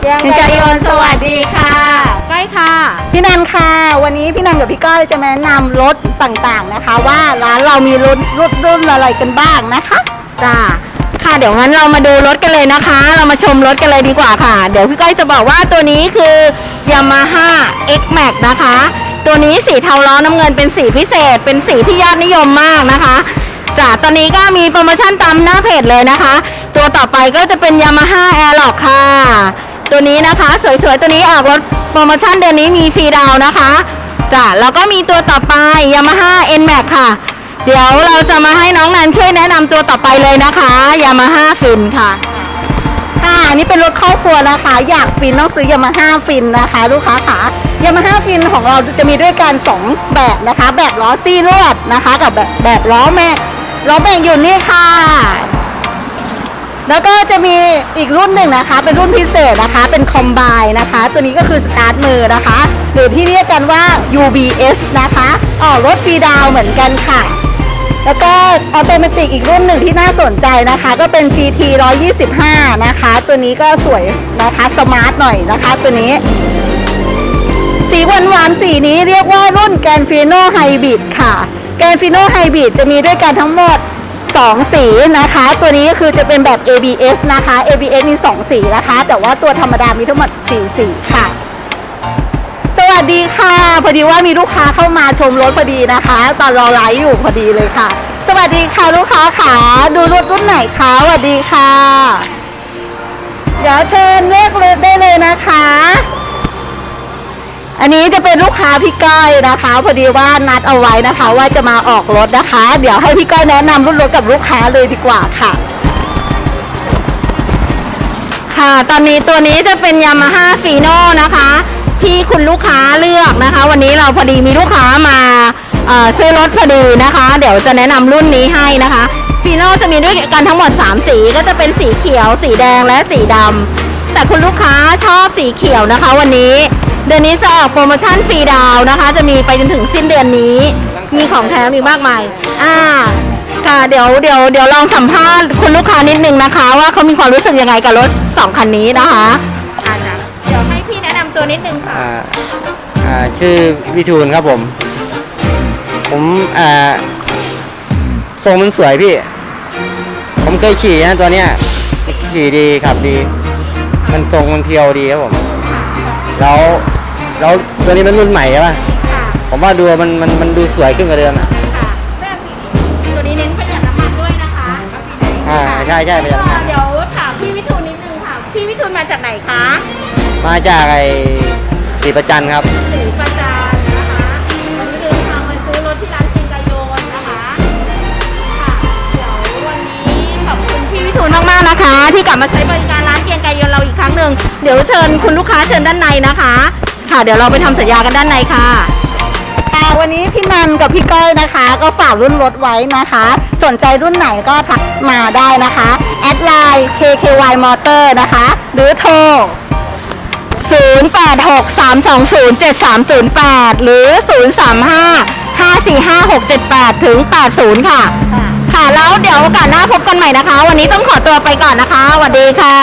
เกียงไกยนสวัสดีค่ะก้อยค่ะ พี่นันค่ะ วันนี้พี่นันกับพี่ก้อยจะมาแนะนำรถต่างๆนะคะ ว่าร้านเรามีรถรถรุ่นอะไรกันบ้างนะคะจ้าค่ะเดี๋ยวงั้นเรามาดูรถกันเลยนะคะ เรามาชมรถกันเลยดีกว่าค่ะ เดี๋ยวพี่ก้อยจะบอกว่าตัวนี้คือ Yamaha X Max นะคะ ตัวนี้สีเทาล้อน้ำเงินเป็นสีพิเศษ เป็นสีที่ยอดนิยมมากนะคะจ้าตอนนี้ก็มีโปรโมชั่นตามหน้าเพจเลยนะคะ ตัวต่อไปก็จะเป็น Yamaha Airlock ค่ะ ตัวนี้นะคะ สวยๆ ตัวนี้ออกรถโปรโมชั่นเดือนนี้มีฟรีดาวนะคะจ้ะแล้วก็มีตัวต่อไป Yamaha N Max ค่ะ เดี๋ยวเราจะมาให้น้องนันช่วยแนะนำตัวต่อไปเลยนะคะ Yamaha Fin ค่ะค่ะอันนี้เป็นรถครอบครัวนะคะ อยากฟินต้องซื้อยามาฮ่าฟินนะคะ ลูกค้าค่ะยามาฮ่าฟินของเราจะมีด้วยกัน2แบบนะคะ แบบล้อซี่ลวดนะคะ กับแบบแบบล้อแม็กล้อแม็กอยู่นี่ค่ะ แล้วก็จะมีอีกรุ่นหนึ่งนะคะ เป็นรุ่นพิเศษนะคะ เป็นคอมไบนะคะ ตัวนี้ก็คือสตาร์ทมือนะคะ หรือที่เรียกกันว่า UBS นะคะอ๋อรถฟรีดาวเหมือนกันค่ะ แล้วก็ออโตเมติกอีกรุ่นหนึ่งที่น่าสนใจนะคะ ก็เป็น GT 125 นะคะ ตัวนี้ก็สวยนะคะสมาร์ทหน่อยนะคะตัวนี้ สีวันวานสีนี้เรียกว่ารุ่นแกนฟิโนไฮบริดค่ะแกนฟิโนไฮบริดจะมีด้วยกันทั้งหมด 2 สีนะคะ ตัวนี้ก็คือจะเป็นแบบ ABS นะคะ ABS มี 2 สีนะคะ แต่ว่าตัวธรรมดามีทั้งหมด4สีค่ะ สวัสดีค่ะ พอดีว่ามีลูกค้าเข้ามาชมรถพอดีนะคะ ตอนรอไลฟ์อยู่พอดีเลยค่ะ สวัสดีค่ะลูกค้าขาดูรถรุ่นไหนคะสวัสดีค่ะ เดี๋ยวเชิญเลือกรถได้เลยนะคะ อันนี้จะเป็นลูกค้าพี่ก้อยนะคะ พอดีว่านัดเอาไว้นะคะ ว่าจะมาออกรถนะคะ เดี๋ยวให้พี่ก้อยแนะนำรุ่นรถกับลูกค้าเลยดีกว่าค่ะ ค่ะตอนนี้ตัวนี้จะเป็น Yamaha Fino นะคะที่คุณลูกค้าเลือกนะคะ วันนี้เราพอดีมีลูกค้ามาเอ่อซื้อรถพอดีนะคะ เดี๋ยวจะแนะนำรุ่นนี้ให้นะคะฟีโน่จะมีด้วยกันทั้งหมด 3 สีก็จะเป็นสีเขียว สีแดงและสีดำแต่คุณลูกค้าชอบสีเขียวนะคะ วันนี้ เดือนนี้จะออกโปรโมชั่นฟรีดาวน์นะคะ จะมีไปจนถึงสิ้นเดือนนี้ มีของแถมอีกมากมาย อ่า ค่ะ เดี๋ยวเดี๋ยวเดี๋ยวลองสัมภาษณ์คุณลูกค้านิดนึงนะคะ ว่าเขามีความรู้สึกยังไงกับรถสองคันนี้นะคะอ่าจ้ะเดี๋ยวให้พี่แนะนำตัวนิดนึงค่ะ อ่าอ่าชื่อวิทูลครับผม ผมอ่าทรงมันสวยพี่ ผมเคยขี่นะตัวเนี้ยขี่ดีขับดี มันทรงมันเพียวดีครับผม แล้วแล้วตัวนี้มันรุ่นใหม่ใช่ป่ะผมว่าดูมันมันมันดูสวยขึ้นกว่าเดิมอะค่ะเรื่องตัวนี้เน้นประหยัดน้ำมันด้วยนะคะอ่าใช่ใช่ประหยัดน้ำมันเดี๋ยวถามพี่วิทูลนิดนึงค่ะ พี่วิทูลมาจากไหนคะมาจากไอ้ศรีประจันครับศรีประจันนะคะวันนี้เดินทางมาซื้อรถที่ร้านกินกายโยนนะคะค่ะเดี๋ยววันนี้ขอบคุณพี่วิทูลมากๆนะคะ ที่กลับมาใช้บริการร้านเกียงไกายโยนเราอีกครั้ง หนึ่งเดี๋ยวเชิญคุณลูกค้าเชิญด้านในนะคะ ค่ะ เดี๋ยวเราไปทำสัญญากันด้านในค่ะค่ะวันนี้พี่นันกับพี่ก้อยนะคะ ก็ฝากรุ่นรถไว้นะคะ สนใจรุ่นไหนก็ทักมาได้นะคะแอดไลน์ KKY Motor นะคะ หรือโทร 0863207308 หรือ 035-545-678 ถึง 80 ค่ะ ค่ะ แล้วเดี๋ยวโอกาสหน้าพบกันใหม่นะคะ วันนี้ต้องขอตัวไปก่อนนะคะสวัสดีค่ะ